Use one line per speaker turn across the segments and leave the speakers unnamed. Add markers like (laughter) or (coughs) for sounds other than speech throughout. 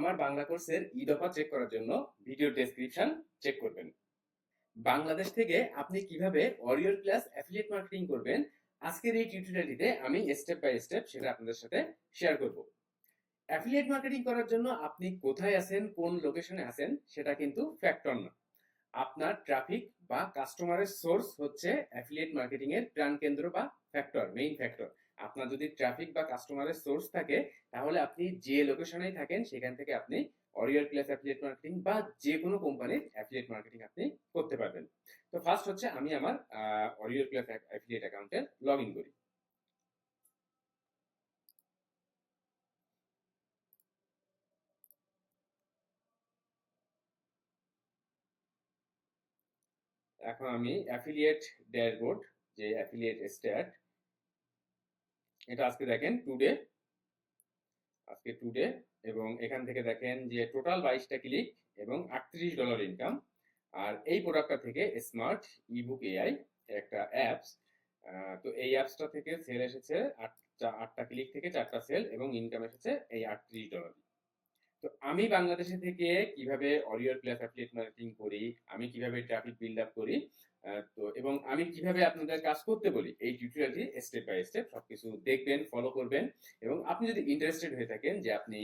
আমার বাংলা কোর্সের ই দফা চেক করার জন্য ভিডিও ডেসক্রিপশন চেক করবেন। বাংলাদেশ থেকে আপনি কীভাবে অরিওর ক্লাস অ্যাফিলিয়েট মার্কেটিং করবেন, আজকের এই টিউটোরিয়ালটিতে আমি স্টেপ বাই স্টেপ সেটা আপনাদের সাথে শেয়ার করব। অ্যাফিলিয়েট মার্কেটিং করার জন্য আপনি কোথায় আছেন, কোন লোকেশনে আছেন, সেটা কিন্তু ফ্যাক্টর না। আপনার ট্রাফিক বা কাস্টমারের সোর্স হচ্ছে অ্যাফিলিয়েট মার্কেটিং এর প্রাণ কেন্দ্র বা ফ্যাক্টর মেইন ফ্যাক্টর আপনার যদি ট্রাফিক বা কাস্টমারের সোর্স থাকে, তাহলে আপনি যে লোকেশনেই থাকেন, সেখান থেকে আপনি অরিয়ার ক্লাস অ্যাফিলিয়েট মার্কেটিং বা যে কোনো কোম্পানির অ্যাফিলিয়েট মার্কেটিং আপনি করতে পারবেন। তো ফার্স্ট হচ্ছে আমি আমার অরিয়ার ক্লাস অ্যাফিলিয়েট অ্যাকাউন্টে লগ ইন করি। এখন আমি অ্যাফিলিয়েট ড্যাশবোর্ড যে অ্যাফিলিয়েট স্ট্যাট এটা আজকে দেখেন টুডে আজকে টুডে এবং এখান থেকে দেখেন যে টোটাল বাইশটা ক্লিক এবং আটত্রিশ ডলার ইনকাম আর এই প্রোডাক্টটা থেকে স্মার্ট ইবুক এআই একটা অ্যাপস তো এই অ্যাপসটা থেকে সেল এসেছে আটটা আটটা ক্লিক থেকে চারটা সেল এবং ইনকাম এসেছে এই আটত্রিশ ডলার তো আমি বাংলাদেশে থেকে কীভাবে অরিয়র ক্লাস অ্যাফিলিয়েট মার্কেটিং করি, আমি কীভাবে ট্রাফিক বিল্ড আপ করি তো এবং আমি কীভাবে আপনাদের কাজ করতে বলি, এই টিউটোরিয়ালটি স্টেপ বাই স্টেপ সবকিছু দেখবেন ফলো করবেন এবং আপনি যদি ইন্টারেস্টেড হয়ে থাকেন যে আপনি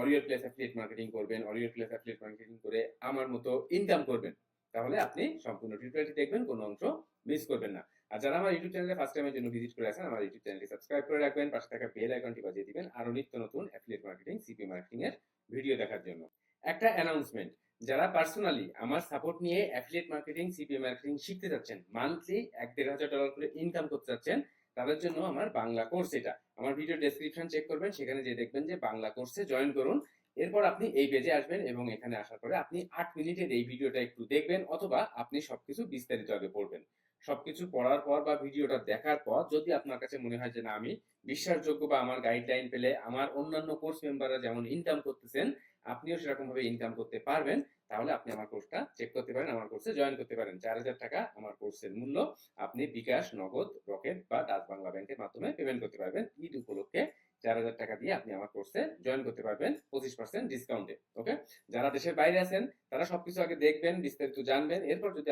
অরিয়র প্লেস অ্যাফিলিয়েট মার্কেটিং করবেন অরিয়র প্লেস অ্যাফিলিয়েট মার্কেটিং করে আমার মতো ইনকাম করবেন, তাহলে আপনি সম্পূর্ণ টিউটোরিয়ালটি দেখবেন, কোনো অংশ মিস করবেন না। আর যারা আমার ইউটিউব চ্যানেলে ফার্স্ট টাইমের জন্য ভিজিট করে আসেন আমার ইউটিউব চ্যানেলটি সাবস্ক্রাইব করে রাখবেন, পাশে থাকা বেল আইকনটি বাজিয়ে দিবেন আরও নিত্য নতুন অ্যাফিলিয়েট মার্কেটিং সিপি মার্কেটিং এর ভিডিও দেখার জন্য। একটা অ্যানাউন্সমেন্ট যারা পার্সোনালি আমার সাপোর্ট নিয়ে অ্যাফিলিয়েট মার্কেটিং সিপি মার্কেটিং শিখতে যাচ্ছেন মান্থলি এক দেড় হাজার ডলার করে ইনকাম করতে যাচ্ছেন তাদের জন্য আমার বাংলা কোর্স এটা। আমার ভিডিও ডেসক্রিপশন চেক করবেন, সেখানে যে দেখবেন যে বাংলা কোর্সে জয়েন করুন। এরপর আপনি এই পেজে আসবেন এবং এখানে আসার পরে আপনি আট মিনিটের এই ভিডিওটা একটু দেখবেন অথবা আপনি সবকিছু বিস্তারিত আগে পড়বেন। সবকিছু পড়ার পর বা ভিডিওটা দেখার পর যদি আপনার কাছে মনে হয় যে না, আমি বিশ্বাসযোগ্য বা আমার গাইডলাইন পেলে আমার অন্যান্য কোর্স মেম্বাররা যেমন ইনকাম করতেছেন আপনিও সেরকম ভাবে ইনকাম করতে পারবেন, তাহলে আপনি আমার কোর্সটা চেক করতে পারেন, আমার কোর্সে জয়েন করতে পারেন। চার হাজার টাকা আমার কোর্সের মূল্য আপনি বিকাশ, নগদ রকেট বা ডাচ বাংলা ব্যাংকের মাধ্যমে পেমেন্ট করতে পারবেন। ঈদ উপলক্ষে চার হাজার টাকা দিয়ে আপনি আমার কোর্সে জয়েন করতে পারবেন পঁচিশ পার্সেন্ট ডিসকাউন্টে ওকে যারা দেশের বাইরে আছেন, তারা সবকিছু আগে দেখবেন, বিস্তারিত জানবেন, এরপর যদি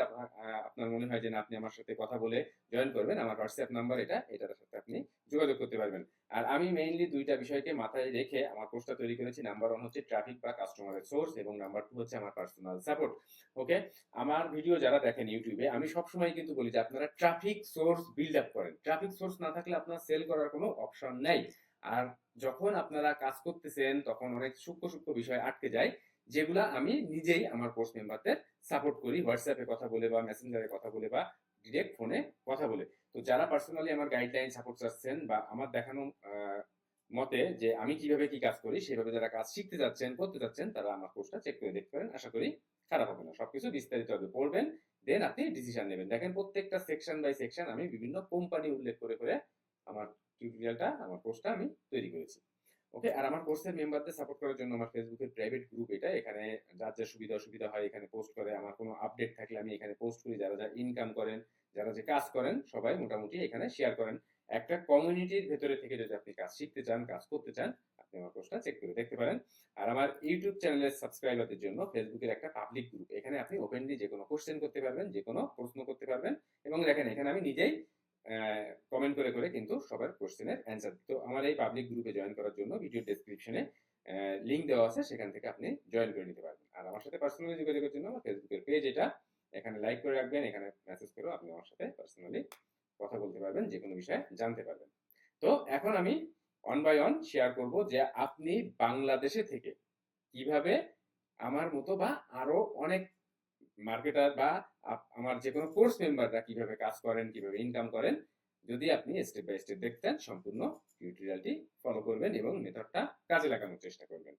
আপনার মনে হয় যে আপনি আমার সাথে কথা বলে জয়েন করবেন, আমার হোয়াটসঅ্যাপ নাম্বার এটা, এটার সাথে আপনি যোগাযোগ করতে পারবেন। আর আমি মেইনলি দুইটা বিষয়কে মাথায় রেখে আমার কোর্সটা তৈরি করেছি নাম্বার ওয়ান হচ্ছে ট্রাফিক বা কাস্টমারের সোর্স এবং নাম্বার টু হচ্ছে আমার পার্সোনাল সাপোর্ট ওকে আমার ভিডিও যারা দেখেন ইউটিউবে আমি সবসময় কিন্তু বলি যে আপনারা ট্রাফিক সোর্স বিল্ড আপ করেন। ট্রাফিক সোর্স না থাকলে আপনার সেল করার কোনো অপশন নেই। আর যখন আপনারা কাজ করতেছেন, তখন অনেক সূক্ষ্ম সূক্ষ্ম বিষয় আটকে যায়, যেগুলা আমি নিজেই আমার কোর্স মেম্বারদের সাপোর্ট করি হোয়াটসঅ্যাপে কথা বলে বা মেসেঞ্জারে কথা বলে বা ডিরেক্ট ফোনে কথা বলে। তো যারা পার্সোনালি আমার গাইডলাইন সাপোর্ট চাচ্ছেন বা আমার দেখানো মতে যে আমি কীভাবে কি কাজ করি, সেভাবে যারা কাজ শিখতে যাচ্ছেন, করতে যাচ্ছেন, তারা আমার কোর্সটা চেক করে দেখতে পারেন। আশা করি খারাপ হবে না। সবকিছু বিস্তারিত হবে পড়বেন দেন আপনি ডিসিশন নেবেন। দেখেন প্রত্যেকটা সেকশন বাই সেকশন আমি বিভিন্ন কোম্পানি উল্লেখ করে করে আমার টিউটোরিয়ালটা আমার কোর্সটা আমি তৈরি করেছি। ওকে আর আমার কোর্সের মেম্বারদের সাপোর্ট করার জন্য আমার ফেসবুকের প্রাইভেট গ্রুপ এটা, এখানে যার যা সুবিধা অসুবিধা হয় এখানে পোস্ট করে। আমার কোনো আপডেট থাকলে আমি এখানে পোস্ট করি। যারা যা ইনকাম করেন, যারা যে কাজ করেন, সবাই মোটামুটি এখানে শেয়ার করেন। একটা কমিউনিটির ভেতরে থেকে যদি আপনি কাজ শিখতে চান, কাজ করতে চান, আপনি আমার কোর্সটা চেক করে দেখতে পারেন। আর আমার ইউটিউব চ্যানেলের সাবস্ক্রাইবারদের জন্য ফেসবুকের একটা পাবলিক গ্রুপ এখানে আপনি ওপেনলি যে কোনো কোশ্চেন করতে পারবেন যে কোনো প্রশ্ন করতে পারবেন। এবং দেখেন, এখানে আমি নিজেই কমেন্ট করে করে কিন্তু সবার কোশ্চেনের অ্যান্সার তো আমার এই পাবলিক গ্রুপে জয়েন করার জন্য ভিডিও ডেসক্রিপশনে লিঙ্ক দেওয়া আছে, সেখান থেকে আপনি জয়েন করে নিতে পারবেন। আর আমার সাথে পার্সোনালি যোগাযোগের জন্য আমার ফেসবুকের পেজ এটা। এখানে লাইক করে রাখবেন, এখানে মেসেজ করেও আপনি আমার সাথে পার্সোনালি কথা বলতে পারবেন যে কোনো বিষয়ে জানতে পারবেন। তো এখন আমি অন বাই অন শেয়ার করব যে আপনি বাংলাদেশে থেকে কীভাবে আমার মতো বা আরও অনেক মার্কেটার বা আমার যে কোনো কোর্স মেম্বাররা কীভাবে কাজ করেন, কীভাবে ইনকাম করেন, যদি আপনি স্টেপ বাই স্টেপ দেখতেন, সম্পূর্ণ টিউটোরিয়ালটি ফলো করবেন এবং মেথডটা কাজে লাগানোর চেষ্টা করবেন।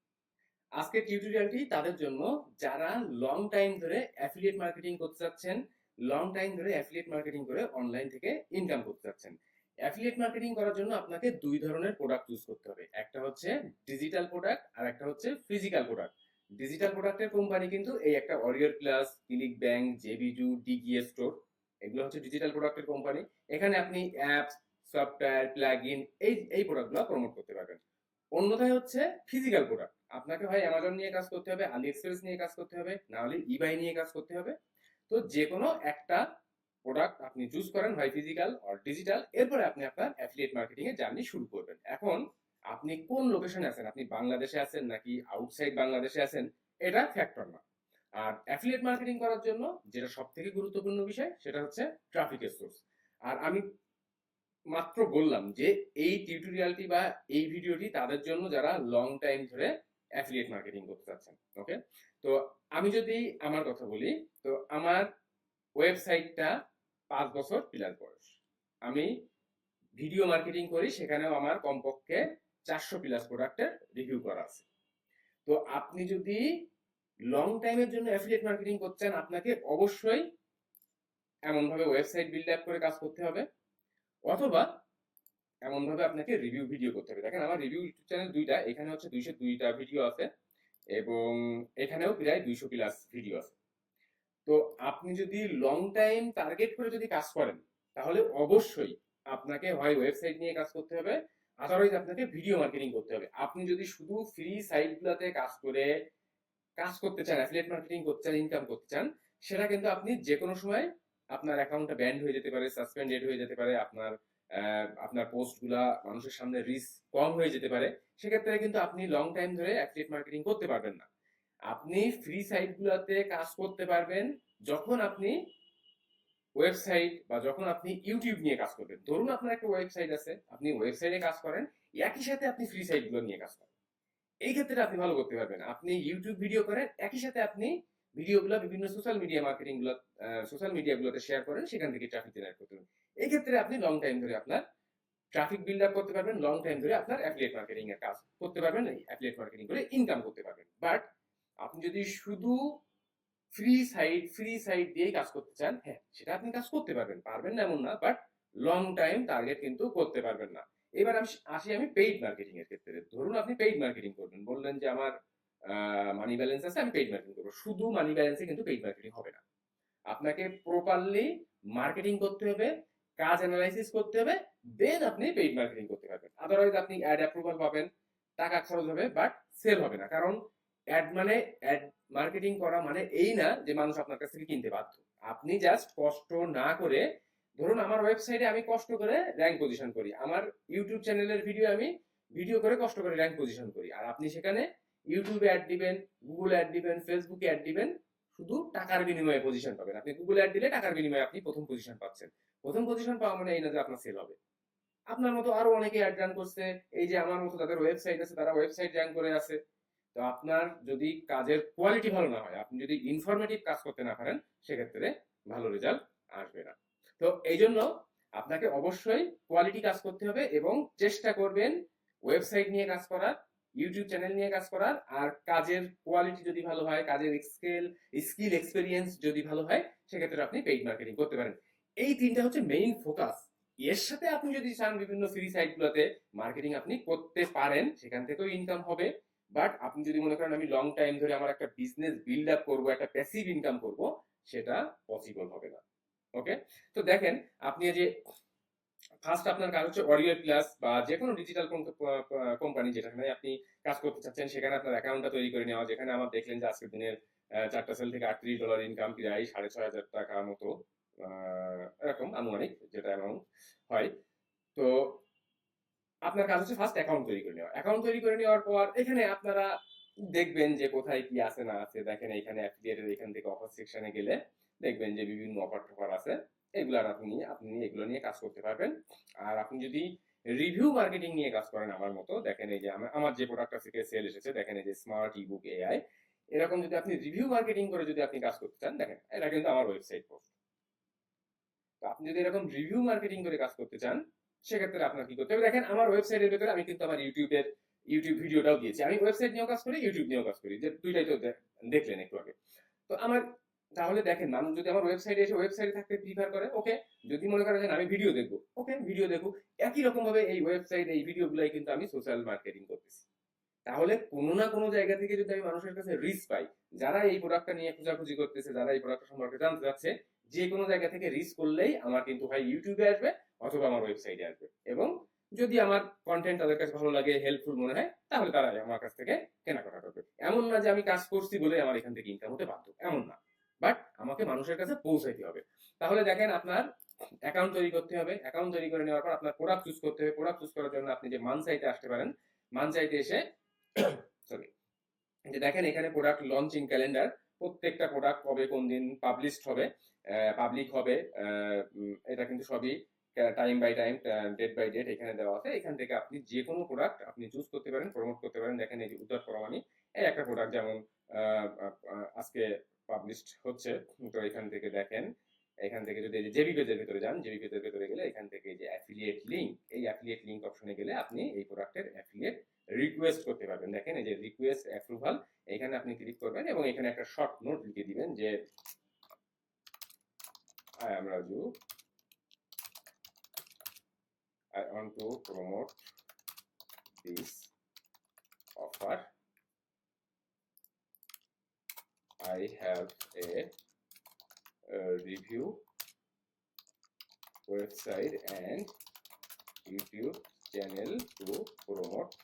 আজকে টিউটোরিয়ালটি তাদের জন্য যারা লং টাইম ধরে অ্যাফিলিয়েট মার্কেটিং করতে চাচ্ছেন লং টাইম ধরে অ্যাফিলিয়েট মার্কেটিং করে অনলাইন থেকে ইনকাম করতে চাচ্ছেন অ্যাফিলিয়েট মার্কেটিং করার জন্য আপনাকে দুই ধরনের প্রোডাক্ট ইউজ করতে হবে। একটা হচ্ছে ডিজিটাল প্রোডাক্ট আর একটা হচ্ছে ফিজিক্যাল প্রোডাক্ট ডিজিটাল প্রোডাক্টের কোম্পানি কিন্তু এই একটা অরিয়র প্লাস ক্লিক ব্যাংক জেবিজু ডিগিএ স্টোর এগুলো হচ্ছে ডিজিটাল প্রোডাক্টের কোম্পানি এখানে আপনি অ্যাপস সফটওয়্যার প্লাগ ইন এই এই প্রোডাক্টগুলো প্রমোট করতে পারবেন। অন্যথায় হচ্ছে ফিজিক্যাল প্রোডাক্ট আপনাকে হয় অ্যামাজন নিয়ে কাজ করতে হবে আলি এক্সপ্রেস নিয়ে কাজ করতে হবে না হলে ইবাই নিয়ে কাজ করতে হবে। তো যে কোনো একটা প্রোডাক্ট আপনি চুজ করেন হয় ফিজিক্যাল অর ডিজিটাল এরপরে আপনি আপনার অ্যাফিলিয়েট মার্কেটিং এর জার্নি শুরু করবেন। এখন আপনি কোন লোকেশনে আছেন? আপনি বাংলাদেশে আছেন নাকি আউটসাইড বাংলাদেশে আছেন? এটা ফ্যাক্টর না আর অ্যাফিলিয়েট মার্কেটিং করার জন্য যেটা সব থেকে গুরুত্বপূর্ণ বিষয়, সেটা হচ্ছে ট্রাফিকের সোর্স আর আমি মাত্র বললাম যে এই টিউটোরিয়ালটি বা এই ভিডিওটি তাদের জন্য যারা লং টাইম ধরে অ্যাফিলিয়েট মার্কেটিং করতে চাচ্ছেন ওকে তো আমি যদি আমার কথা বলি, তো আমার ওয়েবসাইটটা পাঁচ বছর প্লাস বয়স। আমি ভিডিও মার্কেটিং করি, সেখানেও আমার কমপক্ষে চারশো প্লাস প্রোডাক্টের রিভিউ করা আছে। তো আপনি যদি লং টাইমের জন্য অ্যাফিলিয়েট মার্কেটিং করছেন, আপনাকে অবশ্যই এমনভাবে ওয়েবসাইট বিল্ড আপ করে কাজ করতে হবে, অথবা এমনভাবে আপনাকে রিভিউ ভিডিও করতে হবে। দেখেন আমার রিভিউ ইউটিউব চ্যানেল দুইটা, এখানে হচ্ছে দুইশো দুইটা ভিডিও আছে এবং এখানেও প্রায় দুইশো প্লাস ভিডিও আছে। তো আপনি যদি লং টাইম টার্গেট করে যদি কাজ করেন, তাহলে অবশ্যই আপনাকে হয় ওয়েবসাইট নিয়ে কাজ করতে হবে আদারওয়াইজ আপনাকে ভিডিও মার্কেটিং করতে হবে। আপনি যদি শুধু ফ্রি সাইটগুলোতে কাজ করে, কাজ করতে চান অ্যাফিলিয়েট মার্কেটিং করতে চান ইনকাম করতে চান, সেটা কিন্তু আপনি যে কোনো সময় আপনার অ্যাকাউন্টটা ব্যান্ড হয়ে যেতে পারে সাসপেন্ডেড হয়ে যেতে পারে, আপনার আপনার পোস্টগুলা মানুষের সামনে রিস্ক কম হয়ে যেতে পারে, সেক্ষেত্রে কিন্তু আপনি লং টাইম ধরে অ্যাফিলিয়েট মার্কেটিং করতে পারবেন না। আপনি ফ্রি সাইটগুলোতে কাজ করতে পারবেন যখন আপনি ওয়েবসাইট বা যখন আপনি ইউটিউব নিয়ে কাজ করবেন, ধরুন আপনার একটা ওয়েবসাইট আছে, আপনি ওয়েবসাইটে কাজ করেন, একই সাথে আপনি ফ্রি সাইটগুলো নিয়ে কাজ করেন। এই ক্ষেত্রে আপনি ভালো করতে পারবেন। আপনি ইউটিউব ভিডিও করেন, একই সাথে আপনি ভিডিওগুলো বিভিন্ন সোশ্যাল মিডিয়া মার্কেটিংগুলো সোশ্যাল মিডিয়া গুলোতে শেয়ার করেন, সেখান থেকে ট্রাফিক জেনারেট করতে পারবেন। এই ক্ষেত্রে আপনি লং টাইম ধরে আপনার ট্রাফিক বিল্ড আপ করতে পারবেন লং টাইম ধরে আপনার অ্যাফিলিয়েট মার্কেটিং এর কাজ করতে পারবেন অ্যাফিলিয়েট মার্কেটিং করে ইনকাম করতে পারবেন। বাট আপনি যদি শুধু ফ্রি সাইড ফ্রি সাইড দিয়েই কাজ করতে চান হ্যাঁ সেটা আপনি কাজ করতে পারবেন পারবেন না এমন না বাট লং টাইম টার্গেট কিন্তু করতে পারবেন না। এবার আমি আসি আমি পেইড মার্কেটিং এর ক্ষেত্রে। ধরুন আপনি পেইড মার্কেটিং করবেন, বললেন যে আমার মানি ব্যালেন্স আছে, আমি পেইড মার্কেটিং করব। শুধু মানি ব্যালেন্সে কিন্তু পেইড মার্কেটিং হবে না। আপনাকে প্রপারলি মার্কেটিং করতে হবে, কাজ অ্যানালাইসিস করতে হবে দেন আপনি পেইড মার্কেটিং করতে পারবেন। আদারওয়াইজ আপনি অ্যাড অ্যাপ্রুভাল পাবেন, টাকা খরচ হবে বাট সেল হবে না। কারণ অ্যাড মানে অ্যাড মার্কেটিং করা মানে এই না যে মানুষ আপনার কাছ থেকে কিনতে বাধ্য। আপনি জাস্ট কষ্ট না করে, ধরুন আমার ওয়েবসাইটে আমি কষ্ট করে র্যাঙ্ক পজিশন করি, আমার ইউটিউব চ্যানেলের ভিডিও আমি ভিডিও করে কষ্ট করে র্যাঙ্ক পজিশন করি, আর আপনি সেখানে ইউটিউবে অ্যাড দিবেন গুগল অ্যাড দিবেন ফেসবুকে অ্যাড দিবেন, শুধু টাকার বিনিময়ে পজিশন পাবেন। আপনি গুগল অ্যাড দিলে টাকার বিনিময়ে আপনি প্রথম পজিশন পাচ্ছেন। প্রথম পজিশন পাওয়া মানে এই না যে আপনার সেল হবে। আপনার মতো আরও অনেকে অ্যাড রান করছে, এই যে আমার মতো তাদের ওয়েবসাইট আছে, তারা ওয়েবসাইট র্যাঙ্ক করে আছে। তো আপনার যদি কাজের কোয়ালিটি ভালো না হয়, আপনি যদি ইনফরমেটিভ কাজ করতে না পারেন, সেক্ষেত্রে ভালো রেজাল্ট আসবে না। তো এই জন্য আপনাকে অবশ্যই কোয়ালিটি কাজ করতে হবে এবং চেষ্টা করবেন ওয়েবসাইট নিয়ে কাজ করার ইউটিউব চ্যানেল নিয়ে কাজ করার, আর কাজের কোয়ালিটি যদি ভালো হয়, কাজের স্কেল স্কিল এক্সপিরিয়েন্স যদি ভালো হয়, সেক্ষেত্রে আপনি পেইড মার্কেটিং করতে পারেন। এই তিনটা হচ্ছে মেইন ফোকাস এর সাথে আপনি যদি চান বিভিন্ন ফ্রি সাইটগুলোতে মার্কেটিং আপনি করতে পারেন, সেখান থেকেও ইনকাম হবে। বাট আপনি যদি মনে করেন আমি লং টাইম ধরে আমার একটা বিজনেস বিল্ড আপ করব, একটা প্যাসিভ ইনকাম করব, সেটা পসিবল হবে না। ওকে তো দেখেন, আপনি যে ফার্স্ট আপনার কাজ হচ্ছে অডিও প্লাস বা যে কোনো ডিজিটাল কোম্পানি যেখানে আপনি কাজ করতে চাচ্ছেন, সেখানে আপনার অ্যাকাউন্টটা তৈরি করে নেওয়া, যেখানে আমার দেখলেন যে আজকের দিনের চারটা সেল থেকে আটত্রিশ ডলার ইনকাম প্রায় সাড়ে ছয় হাজার টাকা মতো এরকম আনুমানিক যেটা অ্যামাউন্ট হয়। তো আপনার কাজ হচ্ছে ফার্স্ট অ্যাকাউন্ট তৈরি করে নেওয়া। অ্যাকাউন্ট তৈরি করে নেওয়ার পর এখানে আপনারা দেখবেন যে কোথায় কি আছে, না আছে। দেখেন এখানে অ্যাফিলিয়েটের এখান থেকে অফার সেকশনে গেলে দেখবেন যে বিভিন্ন অফার টফার আছে। এগুলার আপনি আপনি এগুলো নিয়ে কাজ করতে পারবেন। আর আপনি যদি রিভিউ মার্কেটিং নিয়ে কাজ করেন আমার মতো, দেখেন এই যে আমার যে প্রোডাক্টটা থেকে সেল এসেছে, দেখেন এই যে স্মার্ট ইবুক এআই এরকম যদি আপনি রিভিউ মার্কেটিং করে যদি আপনি কাজ করতে চান, দেখেন এটা কিন্তু আমার ওয়েবসাইট পোস্ট আপনি যদি এরকম রিভিউ মার্কেটিং করে কাজ করতে চান সেক্ষেত্রে আপনার কি করতে হবে? দেখেন, আমার ওয়েবসাইটের ভেতরে আমি কিন্তু আমার ইউটিউবের ইউটিউব ভিডিওটাও দিয়েছি। আমি ওয়েবসাইট নিয়েও কাজ করি ইউটিউব নিয়েও কাজ করি। যে দুইটাই তো দেখলেন একটু আগে। তো আমার, তাহলে দেখেন, মানুষ যদি আমার ওয়েবসাইটে এসে ওয়েবসাইটে থাকতে প্রিফার করে ওকে যদি মনে করেন আমি ভিডিও দেখব ওকে ভিডিও দেখব, একই রকম ভাবে এই ওয়েবসাইট এই ভিডিওগুলাই কিন্তু আমি সোশ্যাল মার্কেটিং করতেছি। তাহলে কোনো না কোনো জায়গা থেকে যদি আমি মানুষের কাছে রিচ পাই, যারা এই প্রোডাক্টটা নিয়ে খোঁজাখুঁজি করতেছে, যারা এই প্রোডাক্ট সম্পর্কে জানতে চাচ্ছে, যে কোনো জায়গা থেকে রিচ করলেই আমার কিন্তু হয় ইউটিউবে আসবে অথবা আমার ওয়েবসাইটে আসবে। এবং যদি আমার কন্টেন্ট তাদের কাছে ভালো লাগে হেল্পফুল মনে হয়, তাহলে তারা আমার কাছ থেকে কেনাকাটা করবে। এমন না যে আমি কাজ করছি বলে আমার এখান থেকে ইনকাম হতে বাধ্য, এমন না। বাট আমাকে মানুষের কাছে পৌঁছাইতে হবে। তাহলে দেখেন আপনার অ্যাকাউন্ট তৈরি করতে হবে। অ্যাকাউন্ট তৈরি করে নেওয়ার পর আপনার প্রোডাক্ট চুজ করতে হবে। প্রোডাক্ট চুজ করার জন্য আপনি যে মানসাইটে আসতে পারেন মানসাইটে এসে (coughs) সরি যে দেখেন এখানে প্রোডাক্ট লঞ্চিং ক্যালেন্ডার প্রত্যেকটা প্রোডাক্ট কবে কোন দিন পাবলিশড হবে পাবলিক হবে এটা কিন্তু সবই time by time date by date এখানে দেওয়া আছে। এখান থেকে আপনি যে কোনো প্রোডাক্ট আপনি চুজ করতে পারেন প্রমোট করতে পারেন। দেখেন এই যে উদ্ধার পরমাণি, এই একটা প্রোডাক্ট যেমন আজকে পাবলিশড হচ্ছে। তো এখান থেকে দেখেন, এখান থেকে যদি জেবি পেজের ভিতরে যান জেবি পেজের ভিতরে গেলে এখান থেকে যে অ্যাফিলিয়েট লিঙ্ক এই অ্যাফিলিয়েট লিঙ্ক অপশনে গেলে আপনি এই প্রোডাক্টের অ্যাফিলিয়েট রিকোয়েস্ট করতে পারবেন। দেখেন এই যে রিকোয়েস্ট অ্যাপ্রুভাল এখানে আপনি ক্লিক করবেন এবং এখানে একটা শর্ট নোট লিখে দিবেন যে I am Raju. I want to promote this offer. I have a, a review website and YouTube channel to promote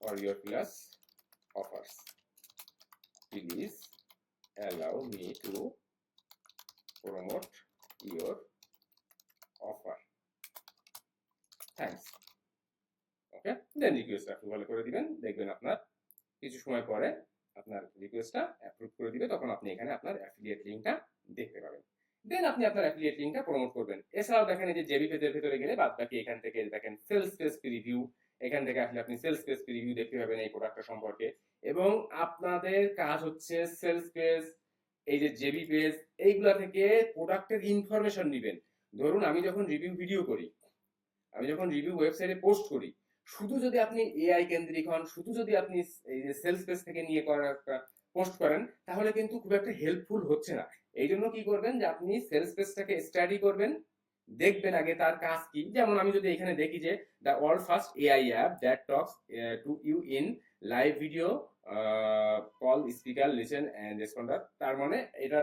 or your class offers. Please allow me to promote your offer. Thanks. Okay then request approval করে দিবেন। দেখবেন আপনার কিছু সময় পরে আপনার রিকোয়েস্টটা approve করে দিবে। তখন আপনি এখানে আপনার অ্যাফিলিয়েট লিঙ্কটা দেখতে পাবেন। দেন আপনি আপনার অ্যাফিলিয়েট লিঙ্কটা প্রমোট করবেন। এছাড়াও দেখেন যে জেবি পেজের ভিতরে গেলে বাদ বাকি এখান থেকে দেখেন সেলস পেজ রিভিউ এখান থেকে আসলে আপনি সেলস পেজ রিভিউ দেখতে পাবেন এই প্রোডাক্টটা সম্পর্কে। এবং আপনাদের কাজ হচ্ছে সেলস পেজ এই যে জেবি পেজ এইগুলা থেকে প্রোডাক্টের ইনফরমেশন নেবেন। ধরুন, আমি যখন রিভিউ ভিডিও করি, আমি যখন রিভিউ ওয়েবসাইটে পোস্ট করি, শুধু যদি আপনি এআই কেন্দ্রিক হন, শুধু যদি আপনি এই যে সেলস পেজ থেকে নিয়ে করার পোস্ট করেন, তাহলে কিন্তু খুব একটা হেল্পফুল হচ্ছে না। এই জন্য কি করবেন যে আপনি সেলস পেজটাকে স্টাডি করবেন, দেখবেন আগে তার কাজ কি। যেমন আমি যদি এখানে দেখি যে the world first AI app that talks to you in live video call speaker listen and responder তার মানে এটা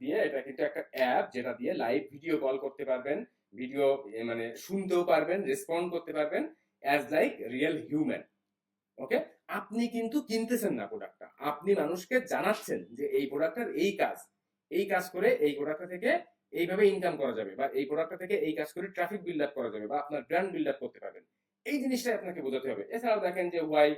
দিয়ে এটা কিন্তু একটা অ্যাপ যেটা দিয়ে লাইভ ভিডিও কল করতে পারবেন ভিডিও মানে শুনতেও পারবেন রেসপন্ড করতে পারবেন as like real human okay আপনি কিন্তু কিনতেছেন না প্রোডাক্টটা আপনি মানুষকে জানাচ্ছেন যে এই প্রোডাক্টটার এই কাজ এই কাজ করে এই প্রোডাক্টটা থেকে এইভাবে ইনকাম করা যাবে বা এই প্রোডাক্টটা থেকে এই কাজ করে ট্রাফিক বিল্ড আপ করা যাবে বা আপনার ব্র্যান্ড বিল্ড আপ করতে পারবেন। এই জিনিসটা আপনাকে বোঝাতে হবে। এছাড়াও দেখেন যে ওয়াই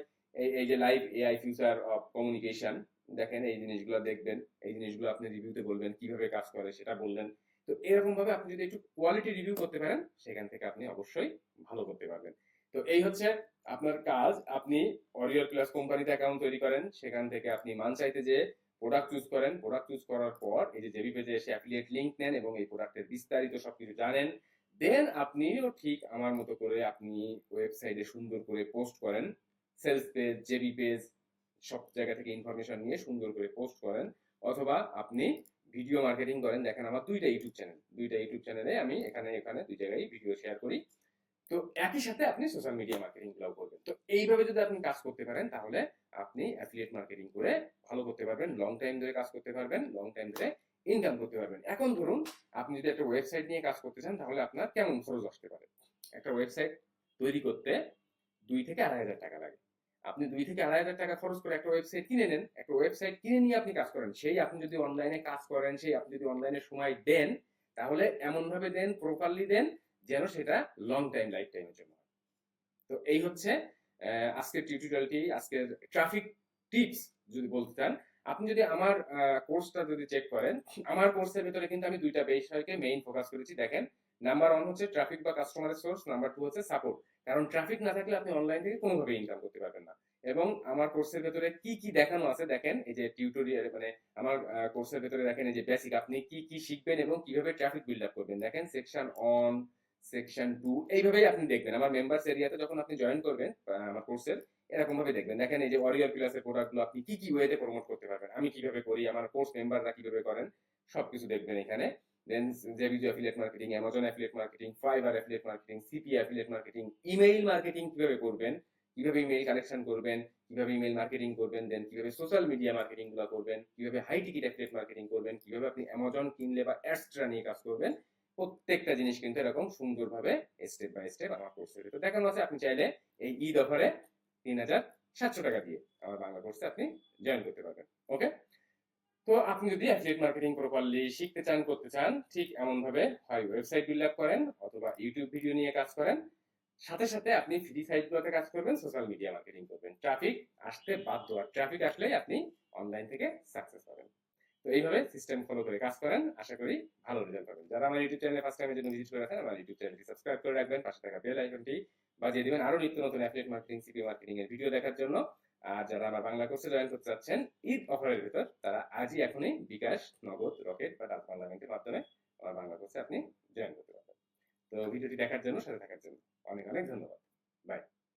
এই যে live AI future of communication দেখেন এই জিনিসগুলো দেখবেন, এই জিনিসগুলো আপনি রিভিউতে বলবেন, কীভাবে কাজ করে সেটা বললেন। তো এরকম ভাবে আপনি যদি একটু কোয়ালিটি রিভিউ করতে পারেন, সেখান থেকে আপনি অবশ্যই ভালো করতে পারবেন। তো এই হচ্ছে আপনার কাজ, আপনি অরিয়র প্লাস কোম্পানিতে অ্যাকাউন্ট তৈরি করেন, সেখান থেকে আপনি মান চাইতে যে প্রোডাক্ট চুজ করেন প্রোডাক্ট চুজ করার পর এই যে জেবি পেজে এসে অ্যাফিলিয়েট লিংক নেন এবং এই প্রোডাক্টের বিস্তারিত সবকিছু জানেন। দেন আপনিও ঠিক আমার মতো করে আপনি ওয়েবসাইটে সুন্দর করে পোস্ট করেন। সেলস পেজ জেবি পেজ সব জায়গা থেকে ইনফরমেশন নিয়ে সুন্দর করে পোস্ট করেন। অথবা আপনি ভিডিও মার্কেটিং করেন, দেখেন আমার দুইটা ইউটিউব চ্যানেল দুইটা ইউটিউব চ্যানেলে আমি এখানে এখানে দুই জায়গায় ভিডিও শেয়ার করি। তো একই সাথে আপনি সোশ্যাল মিডিয়া মার্কেটিংগুলো করবেন। তো এইভাবে যদি আপনি কাজ করতে পারেন, তাহলে আপনি অ্যাফিলিয়েট মার্কেটিং করে ভালো করতে পারবেন লং টাইম ধরে কাজ করতে পারবেন লং টাইম ধরে ইনকাম করতে পারবেন। এখন ধরুন, আপনি যদি একটা ওয়েবসাইট নিয়ে কাজ করতে চান, তাহলে আপনার কেমন খরচ আসতে পারে? একটা ওয়েবসাইট তৈরি করতে দুই থেকে আড়াই হাজার টাকা লাগে। আপনি দুই থেকে আড়াই হাজার টাকা খরচ করে একটা ওয়েবসাইট কিনে নেন একটা ওয়েবসাইট কিনে নিয়ে আপনি কাজ করেন। সেই আপনি যদি অনলাইনে কাজ করেন সেই আপনি যদি অনলাইনে সময় দেন তাহলে এমন ভাবে দেন প্রপারলি দেন যেন সেটা লং টাইম লাইফ টাইমের জন্য তো এই হচ্ছে আজকের টিউটোরিয়ালটি আজকের ট্রাফিক টিপস যদি বলতে চান। আপনি যদি আমার কোর্সটা যদি চেক করেন আমার কোর্সের ভিতরে কিন্তু আমি দুইটা বিষয়কে মেইন ফোকাস করেছি। দেখেন নাম্বার ওয়ান হচ্ছে ট্রাফিক বা কাস্টমারের সোর্স নাম্বার টু হচ্ছে সাপোর্ট কারণ ট্রাফিক না থাকলে আপনি অনলাইন থেকে কোনোভাবে ইনকাম করতে পারবেন না। এবং আমার কোর্সের ভেতরে কি কি দেখানো আছে দেখেন, এই যে টিউটোরিয়াল মানে আমার কোর্সের ভেতরে দেখেন, এই যে বেসিক আপনি কি কি শিখবেন এবং কীভাবে ট্রাফিক বিল্ড আপ করবেন। দেখেন সেকশন অন সেকশন টু এইভাবেই আপনি দেখবেন। আমার মেম্বার্স এরিয়াতে যখন আপনি জয়েন করবেন আমার কোর্সের এরকম ভাবে দেখবেন। দেখেন, এই যে ওয়ারিয়র ক্লাসের প্রোডাক্টগুলো আপনি কি কি ওয়েতে প্রমোট করতে পারবেন, আমি কীভাবে করি, আমার কোর্স মেম্বাররা কীভাবে করেন, সবকিছু দেখবেন এখানে। Then জেবিজু affiliate marketing Amazon affiliate marketing Fiverr affiliate marketing CP affiliate marketing email marketing কীভাবে করবেন? কীভাবে ইমেল কালেকশন করবেন? কীভাবে ইমেল মার্কেটিং করবেন? দেন কীভাবে সোশ্যাল মিডিয়া মার্কেটিংগুলো করবেন? কীভাবে হাই টিকিট অ্যাফিলিয়েট মার্কেটিং করবেন? কীভাবে আপনি অ্যামাজন কিনলে বা অ্যাডস্ট্রা নিয়ে কাজ করবেন? প্রত্যেকটা জিনিস কিন্তু এরকম সুন্দরভাবে স্টেপ বাই স্টেপ আমার কোর্সে তো দেখানো আছে। আপনি চাইলে এই ঈদ অফারে তিন হাজার সাতশো টাকা দিয়ে আমার বাংলা কোর্সে আপনি জয়েন করতে পারবেন। ওকে তো আপনি যদি অ্যাফিলিয়েট মার্কেটিং প্রপারলি শিখতে চান, করতে চান, ঠিক এমন ভাবে হয় ওয়েবসাইট বিল্ড আপ করেন অথবা ইউটিউব ভিডিও নিয়ে কাজ করেন। সাথে সাথে আপনি ফ্রি সাইটগুলোতে কাজ করবেন সোশ্যাল মিডিয়া মার্কেটিং করবেন। ট্রাফিক আসতে বাধ্য আর ট্রাফিক আসলেই আপনি অনলাইন থেকে সাকসেস পাবেন। তো এইভাবে সিস্টেম ফলো করে কাজ করেন। আশা করি ভালো রেজাল্ট পাবেন। যারা আমার ইউটিউব চ্যানেলে ফার্স্ট টাইমের জন্য ভিজিট করে আছেন আমার ইউটিউব চ্যানেলটি সাবস্ক্রাইব করে রাখবেন। পাশে থাকা বেল আইকনটি বাজিয়ে দিবেন। আরও নিত্য নতুন অ্যাফিলিয়েট মার্কেটিং সিপি মার্কেটিং এর ভিডিও দেখার জন্য। আর যারা আমার বাংলা কোর্সে জয়েন করতে চাচ্ছেন, ঈদ অফারের ভিতর তারা আজই এখনই বিকাশ, নগদ রকেট বা ডাক বাংলা ব্যাংকের মাধ্যমে আমার বাংলা কোর্সে আপনি জয়েন করতে পারবেন। তো ভিডিওটি দেখার জন্য, সাথে থাকার জন্য অনেক অনেক ধন্যবাদ। বাই